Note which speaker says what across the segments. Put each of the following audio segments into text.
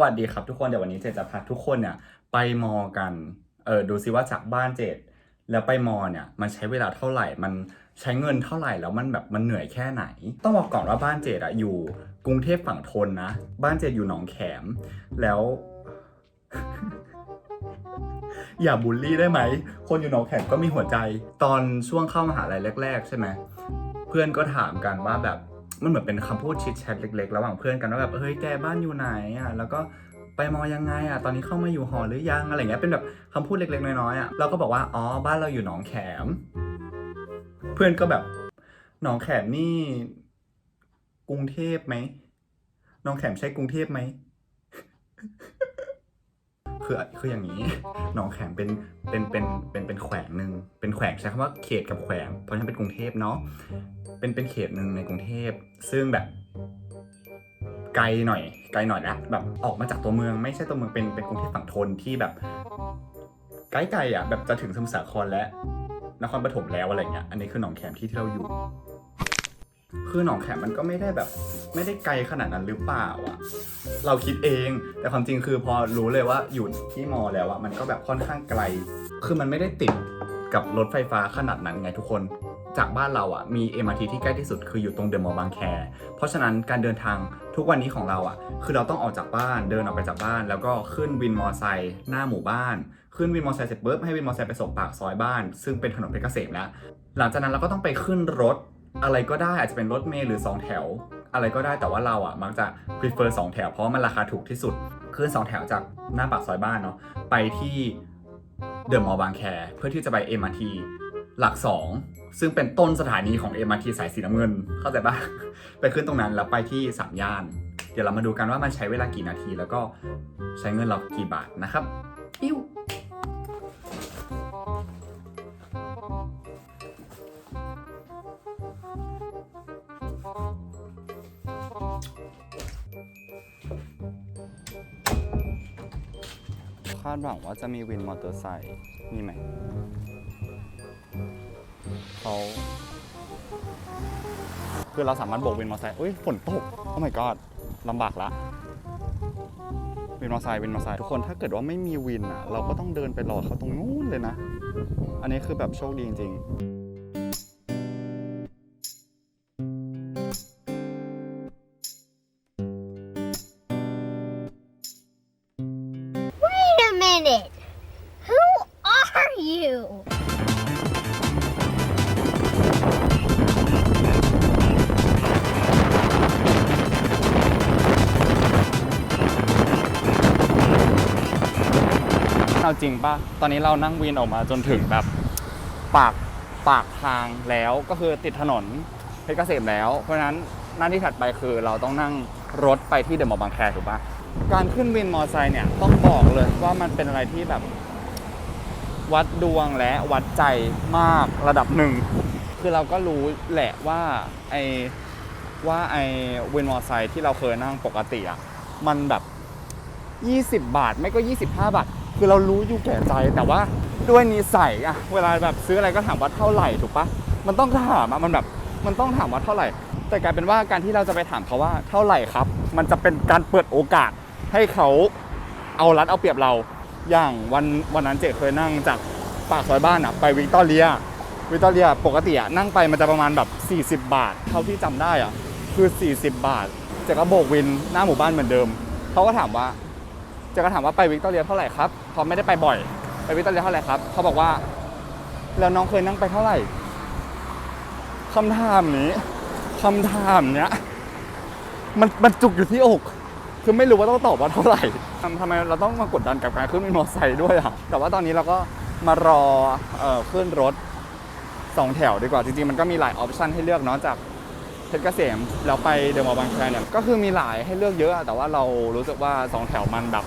Speaker 1: สวัสดีครับทุกคนเดี๋ยววันนี้เจดจะพาทุกคนเนี่ยไปมอกันเออดูซิว่าจากบ้านเจดแล้วไปมอเนี่ยมันใช้เวลาเท่าไหร่ มันใช้เงินเท่าไหร่แล้วมันแบบมันเหนื่อยแค่ไหน ต้องบอกก่อนว่าบ้านเจดอะอยู่กรุงเทพฝั่งทนนะ บ้านเจดอยู่หนองแขม แล้ว อย่าบูลลี่ได้ไหม คนอยู่หนองแขมก็มีหัวใจ ตอนช่วงเข้ามหาลัยแรก ๆ ใช่ไหมเพื่อนก็ถามกันว่าแบบ มันเหมือนเป็นคำพูดชิดแชทเล็กๆ ระหว่างเพื่อนกันว่าแบบเฮ้ยแกบ้านอยู่ไหนอะแล้วก็ไปมอยังไงอะตอนนี้เข้ามาอยู่หอหรือยังอะไรเงี้ยเป็นแบบคำพูดเล็กๆน้อยๆอะเราก็บอกว่าอ๋อบ้านเราอยู่หนองแขม เพื่อนก็แบบหนองแขมนี่ กรุงเทพไหมหนองแขมใช่กรุงเทพไหม คือคืออย่างนี้ หนองแขมเป็นเป็นเป็นเป็นเป็นแขวงหนึ่งเป็นแขวงใช้คำว่าเขตกับแขวง เพราะฉะนั้นเป็นกรุงเทพเนาะเป็นเป็นเขตหนึ่งในกรุงเทพ ซึ่งแบบไกลหน่อย ไกลหน่อยนะแบบออกมาจากตัวเมืองไม่ใช่ตัวเมืองเป็นเป็นกรุงเทพฝั่งทนที่แบบไกลๆอะแบบจะถึงสมุทรสาครและนครปฐมแล้วอะไรเงี้ยอันนี้คือหนองแขมที่ที่เราอยู่ คือหนองแขมมันก็ไม่ได้แบบ ไม่ได้ไกลขนาดนั้นหรือเปล่าอะเราคิดเองแต่ความจริงคือพอรู้เลยว่าอยู่ที่มอแล้วอะมันก็แบบค่อนข้างไกล คือมันไม่ได้ติดกับรถไฟฟ้าขนาดนั้นไงทุกคน จากบ้านเราอะมี MRT ที่ใกล้ที่สุดคืออยู่ตรงเดอะมอลล์บางแค เพราะฉะนั้นการเดินทางทุกวันนี้ของเราอะคือเราต้องออกจากบ้านเดินออกไปจากบ้าน แล้วก็ขึ้นวินมอไซค์หน้าหมู่บ้าน ขึ้นวินมอไซค์เสร็จปุ๊บให้วินมอไซค์ไปส่งปากซอยบ้าน ซึ่งเป็นถนนเพชรเกษมแล้วหลังจากนั้นเราก็ต้องไปขึ้นรถ อะไรก็ได้อาจจะเป็นรถเมล์หรือ 2 แถว อะไรก็ได้แต่ว่าเราอะมักจะ prefer 2 แถว เพราะมันราคาถูกที่สุดขึ้น 2 แถวจากหน้าปากซอยบ้านเนาะไปที่เดอะมอลล์บางแคเพื่อที่จะไป MRT หลัก 2 ซึ่งเป็นต้นสถานีของ MRT สายสีน้ำเงิน เข้าใจปะไปขึ้นตรงนั้นแล้วไปที่สามย่าน เดี๋ยวเรามาดูกันว่ามันใช้เวลากี่นาที แล้วก็ใช้เงินเรากี่บาทนะครับปิ้วาดหวังว่าจะมีวินมอเตอร์ไซค์มีไหมเขาคือเราสามารถโบกวินมอเตอร์ไซค์อุ้ยฝนตก โอ้ my god ลำบากละวินมอเตอร์ไซค์วินมอเตอร์ไซค์ทุกคนถ้าเกิดว่าไม่มีวินอะ เราก็ต้องเดินไปรอเขาตรงนู้นเลยนะ อันนี้คือแบบโชคดีจริงๆ เอาจริงป่ะ ตอนนี้เรานั่งวินออกมาจนถึงแบบปากปากทางแล้วก็คือติดถนนเพชรเกษมแล้ว เพราะฉะนั้นหน้าที่ถัดไปคือเราต้องนั่งรถไปที่เดอะมอลล์บางแคถูกปะการขึ้นวินมอเตอร์ไซค์เนี่ยต้องบอกเลยว่ามันเป็นอะไรที่แบบ วัดดวงและวัดใจมากระดับหนึ่ง คือเราก็รู้แหละว่าไอว่าไอวินมอเตอร์ไซค์ที่เราเคยนั่งปกติอะมันแบบ 20 บาท ไม่ก็ 25 บาท คือเรารู้อยู่แก่ใจแต่ว่าด้วยนิสัยอะเวลาแบบซื้ออะไรก็ถามว่าเท่าไหร่ถูกปะมันต้องถามอะมันแบบมันต้องถามว่าเท่าไหร่ แต่กลายเป็นว่าการที่เราจะไปถามเขาว่าเท่าไหร่ครับ มันจะเป็นการเปิดโอกาสให้เขาเอารัดเอาเปรียบเรา อย่างวันวันนั้นเจ๊เคยนั่งจากปากซอยบ้านอะไปวิกตอเรียวิกตอเรียปกติอะนั่งไปมันจะประมาณแบบ 40 บาท เท่าที่จำได้อะคือ 40 บาทเจ๊ก็โบกวินหน้าหมู่บ้านเหมือนเดิมเขาก็ถามว่า เจ๊ก็ถามว่าไปวิกตอเรียเท่าไหร่ครับเขาไม่ได้ไปบ่อย ไปวิกตอเรียเท่าไหร่ครับเขาบอกว่า แล้วน้องเคยนั่งไปเท่าไหร่คำถามนี้คำถามเนี้ยมันมันจุกอยู่ที่อก คือไม่รู้ว่าต้องตอบว่าเท่าไหร่ทำทำไมเราต้องมากดดันกับการขึ้นวินมอเตอร์ไซค์ด้วยอะแต่ว่าตอนนี้เราก็มารอเอ่อขึ้นรถสองแถวดีกว่า จริงๆ มันก็มีหลายออปชันให้เลือกเนาะจากเพชรเกษมแล้วไปเดอะมอลล์บางแคเนี่ยก็คือมีหลายให้เลือกเยอะอะแต่ว่าเรารู้สึกว่าสองแถวมันแบบ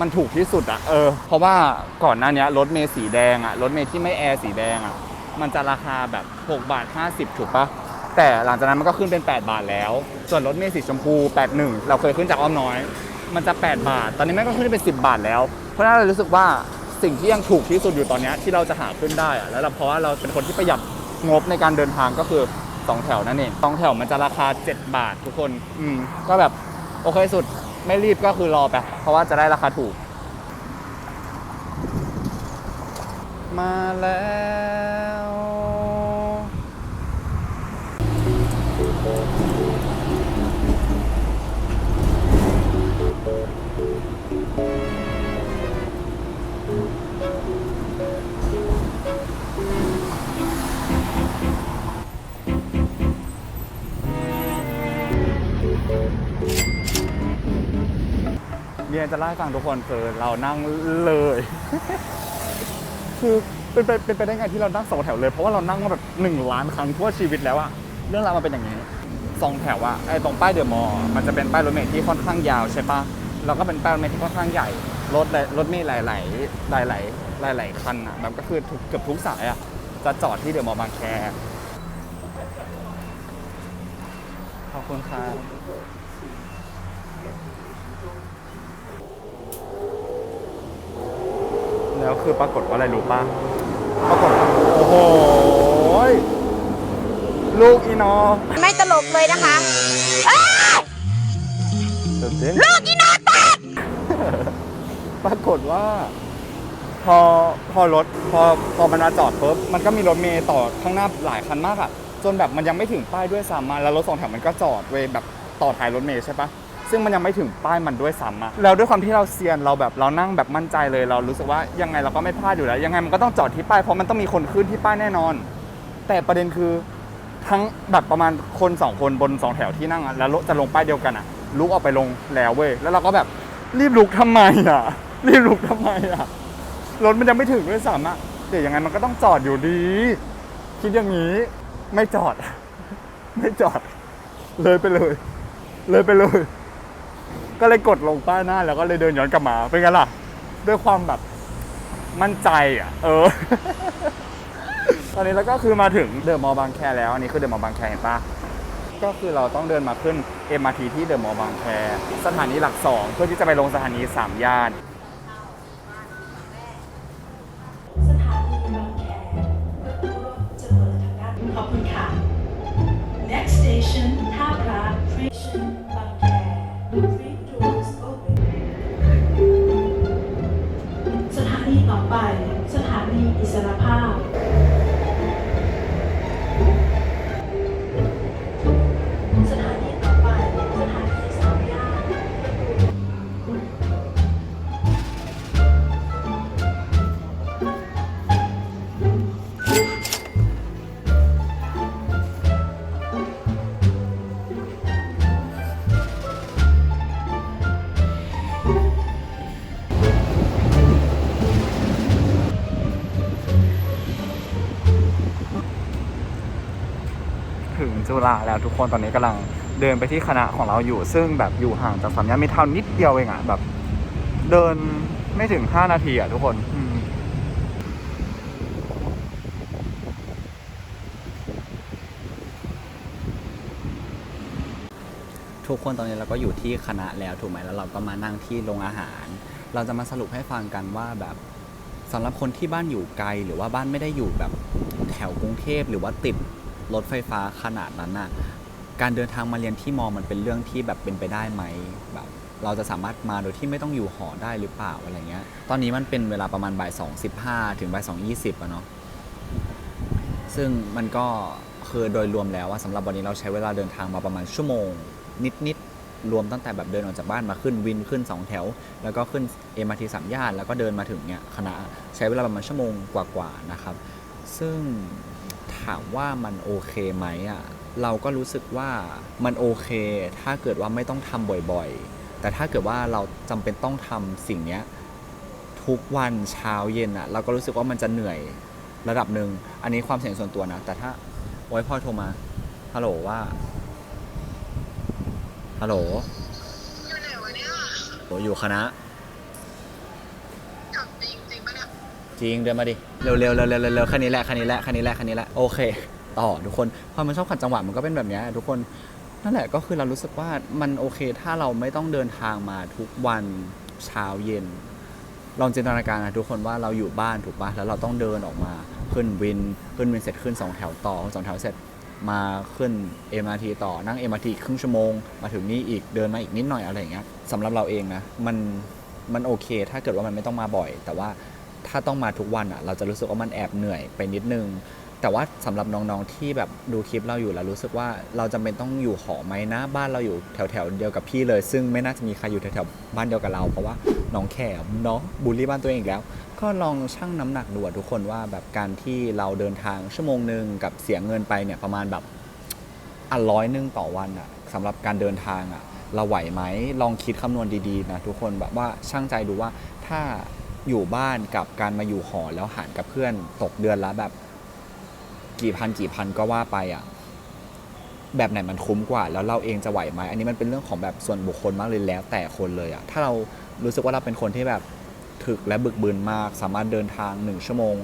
Speaker 1: มันถูกที่สุดอะเออ เพราะว่าก่อนหน้านี้รถเมล์สีแดงอะรถเมล์ที่ไม่แอร์สีแดงอะมันจะราคาแบบ6บาท50 ถูกปะแต่หลังจากนั้นมันก็ขึ้นเป็น 8 บาทแล้ว ส่วนรถเมล์สีชมพู 81 เราเคยขึ้นจากอ้อมน้อย มันจะ 8 บาท ตอนนี้แม่ก็ขึ้นเป็น 10 บาทแล้ว เพราะฉะนั้นเรารู้สึกว่าสิ่งที่ยังถูกที่สุดอยู่ตอนนี้ที่เราจะหาขึ้นได้อะแล้วเราเพราะว่าเราเป็นคนที่ประหยัดงบในการเดินทางก็คือสองแถวนั่นเองสองแถวมันจะราคา 7 บาททุกคน อืมก็แบบโอเคสุด ไม่รีบก็คือรอไป เพราะว่าจะได้ราคาถูก มาแล้ว เมียจะเล่าให้ฟังทุกคนคือเรานั่งเลย คือเป็นไปเป็นไปได้ไงที่เรานั่งสองแถวเลย เพราะว่าเรานั่งมาแบบหนึ่งล้านครั้งทั่วชีวิตแล้วอะเรื่องราวมันเป็นอย่างนี้สองแถวอะไอ้ตรงป้ายเดอะมอลมันจะเป็นป้ายรถเมล์ที่ค่อนข้างยาวใช่ปะแล้วก็เป็นป้ายรถเมล์ที่ค่อนข้างใหญ่รถรถเมล์หลายหลายหลายหลายหลายหลายคันอะแบบก็คือเกือบทุกสายอะจะจอดที่เดอะมอลล์บางแคขอบคุณครับ แล้วคือปรากฏว่าอะไรรู้ปะปรากฏว่าโอ้โหลูกอีนอ
Speaker 2: ไม่ตลกเลยนะคะ
Speaker 1: ลูกอีนอแตกปรากฏว่า พอพอรถพอพอมันมาจอดปุ๊บมันก็มีรถเมย์ต่อข้างหน้าหลายคันมากอะจนแบบมันยังไม่ถึงป้ายด้วยซ้ำอะแล้วรถสองแถวมันก็จอดเวยแบบต่อท้ายรถเมย์ใช่ปะ ซึ่งมันยังไม่ถึงป้ายมันด้วยซ้ำอะแล้วด้วยความที่เราเซียนเราแบบเรานั่งแบบมั่นใจเลย เรารู้สึกว่ายังไงเราก็ไม่พลาดอยู่แล้ว ยังไงมันก็ต้องจอดที่ป้ายเพราะมันต้องมีคนขึ้นที่ป้ายแน่นอน แต่ประเด็นคือทั้งแบบประมาณคนสองคนบนสองแถวที่นั่งอะแล้วรถจะลงป้ายเดียวกันอะลุกออกไปลงแล้วเว้ยแล้วเราก็แบบรีบลุกทำไมอะรีบลุกทำไมอะรถมันยังไม่ถึงด้วยซ้ำอะเดี๋ยวยังไงมันก็ต้องจอดอยู่ดี คิดอย่างนี้ ไม่จอด ไม่จอด เลยไปเลย เลยไปเลย ก็เลยกดลงป้ายหน้าแล้วก็เลยเดินย้อนกลับมาเป็นไงล่ะ ด้วยความแบบมั่นใจอะ เออ ตอนนี้เราก็คือมาถึงเดอะมอลล์บางแคแล้ว อันนี้คือเดอะมอลล์บางแคเห็นปะก็คือเราต้องเดินมาขึ้น MRT ที่เดอะมอลล์บางแคสถานีหลักสองเพื่อที่จะไปลงสถานีสามย่าน
Speaker 3: ถึงจุ
Speaker 1: ฬาแล้วทุกคนตอนนี้กำลังเดินไปที่คณะของเราอยู่ ซึ่งแบบอยู่ห่างจากสามย่านมิตรทาวนิดเดียวเองอะแบบ เดินไม่ถึง5นาทีอะทุกคนทุกคนตอนนี้เราก็อยู่ที่คณะแล้วถูกไหมแล้วเราก็มานั่งที่โรงอาหาร เราจะมาสรุปให้ฟังกันว่าแบบสำหรับคนที่บ้านอยู่ไกล หรือว่าบ้านไม่ได้อยู่แบบแถวกรุงเทพหรือว่าติด รถไฟฟ้าขนาดนั้นน่ะการเดินทางมาเรียนที่มอมันเป็นเรื่องที่แบบเป็นไปได้ไหมแบบเราจะสามารถมาโดยที่ไม่ต้องอยู่หอได้หรือเปล่าอะไรเงี้ย ตอนนี้มันเป็นเวลาประมาณบ่ายสองสิบห้าถึงบ่ายสองยี่สิบอะเนาะ ซึ่งมันก็คือโดยรวมแล้วว่าสำหรับวันนี้เราใช้เวลาเดินทางมาประมาณชั่วโมง นิดๆ รวมตั้งแต่แบบเดินออกจากบ้านมาขึ้นวินขึ้น 2 แถว แล้วก็ขึ้น MRT สามย่านแล้วก็เดินมาถึงเนี่ยคณะใช้เวลาประมาณชั่วโมงกว่าๆนะครับ ซึ่ง ถามว่ามันโอเคไหมอะเราก็รู้สึกว่ามันโอเค ถ้าเกิดว่าไม่ต้องทำบ่อยๆ แต่ถ้าเกิดว่าเราจำเป็นต้องทำสิ่งเนี้ยทุกวันเช้าเย็นอะเราก็รู้สึกว่ามันจะเหนื่อยระดับหนึ่งอันนี้ความเสี่ยงส่วนตัวนะ แต่ถ้าโอ้ยพ่อโทรมาฮัลโหลว่าฮัลโหล
Speaker 4: อยู่ไหนวะเนี่ย
Speaker 1: โอ้อยู่คณะ
Speaker 4: ถามจริงจริงปะเนี่ย
Speaker 1: จริงเดินมาดิ เร็วๆเร็วๆเร็วๆเร็วๆแค่นี้แหละแค่นี้แหละแค่นี้แหละแค่นี้แหละโอเค ต่อทุกคนพอมันชอบขัดจังหวะมันก็เป็นแบบเนี้ยทุกคนนั่นแหละก็คือเรารู้สึกว่ามันโอเค ถ้าเราไม่ต้องเดินทางมาทุกวันเช้าเย็น ลองจินตนาการนะทุกคนว่าเราอยู่บ้านถูกปะแล้วเราต้องเดินออกมาขึ้นวินขึ้นวินเสร็จขึ้นสองแถวต่อสองแถวเสร็จมาขึ้น MRT ต่อนั่ง MRT ครึ่งชั่วโมง มาถึงนี่อีกเดินมาอีกนิดหน่อยอะไรอย่างเงี้ยสำหรับเราเองนะมันมันโอเค ถ้าเกิดว่ามันไม่ต้องมาบ่อย แต่ว่า ถ้าต้องมาทุกวันอะ เราจะรู้สึกว่ามันแอบเหนื่อยไปนิดนึง แต่ว่าสำหรับน้องๆที่แบบดูคลิปเราอยู่แล้วรู้สึกว่าเราจำเป็นต้องอยู่หอไหมนะ บ้านเราอยู่แถวๆเดียวกับพี่เลย ซึ่งไม่น่าจะมีใครอยู่แถวๆบ้านเดียวกับเรา เพราะว่าน้องแขมเนาะบูลลี่บ้านตัวเองแล้ว ก็ลองชั่งน้ำหนักดูทุกคนว่าแบบการที่เราเดินทางชั่วโมงหนึ่งกับเสียเงินไปเนี่ยประมาณแบบอะร้อยหนึ่งต่อวันอะสำหรับการเดินทางอะเราไหวไหมลองคิดคำนวณดีๆนะทุกคนแบบว่าช่างใจดูว่าถ้า อยู่บ้านกับการมาอยู่หอแล้วหารกับเพื่อนตกเดือนละแบบ กี่พันกี่พันก็ว่าไปอะแบบไหนมันคุ้มกว่า แล้วเราเองจะไหวไหมอันนี้มันเป็นเรื่องของแบบส่วนบุคคลมากเลยแล้ว แต่คนเลยอะถ้าเรารู้สึกว่าเราเป็นคนที่แบบถึกและบึกบืนมาก สามารถเดินทางหนึ่งชั่วโมง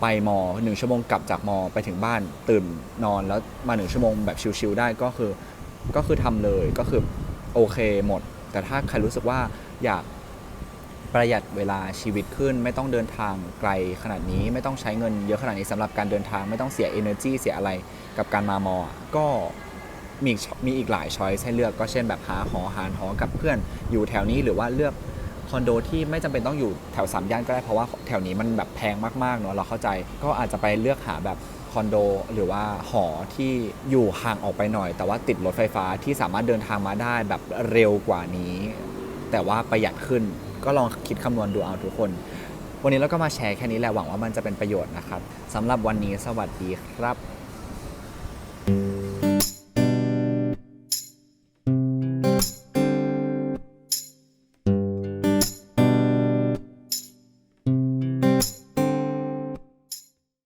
Speaker 1: ไปมอหนึ่งชั่วโมงกลับจากมอไปถึงบ้านตื่นนอนแล้วมาหนึ่งชั่วโมงแบบชิลๆได้ก็คือก็คือทำเลยก็คือโอเคหมด แต่ถ้าใครรู้สึกว่าอยาก ประหยัดเวลาชีวิตขึ้น ไม่ต้องเดินทางไกลขนาดนี้ ไม่ต้องใช้เงินเยอะขนาดนี้สำหรับการเดินทางไม่ต้องเสีย energy เสียอะไรกับการมามอ ก็มีมีอีกหลายช้อยให้เลือกก็เช่นแบบหาหอหารหอกับเพื่อนอยู่แถวนี้หรือว่าเลือกคอนโดที่ไม่จำเป็นต้องอยู่แถวสามย่านก็ได้เพราะว่าแถวนี้มันแบบแพงมากๆเนาะเราเข้าใจก็อาจจะไปเลือกหาแบบคอนโดหรือว่าหอที่อยู่ห่างออกไปหน่อย แต่ว่าติดรถไฟฟ้าที่สามารถเดินทางมาได้แบบเร็วกว่านี้ แต่ว่าประหยัดขึ้น ก็ลองคิดคำนวณดูเอาทุกคน วันนี้เราก็มาแชร์แค่นี้แหละหวังว่ามันจะเป็นประโยชน์นะครับสำหรับวันนี้สวัสดีครับ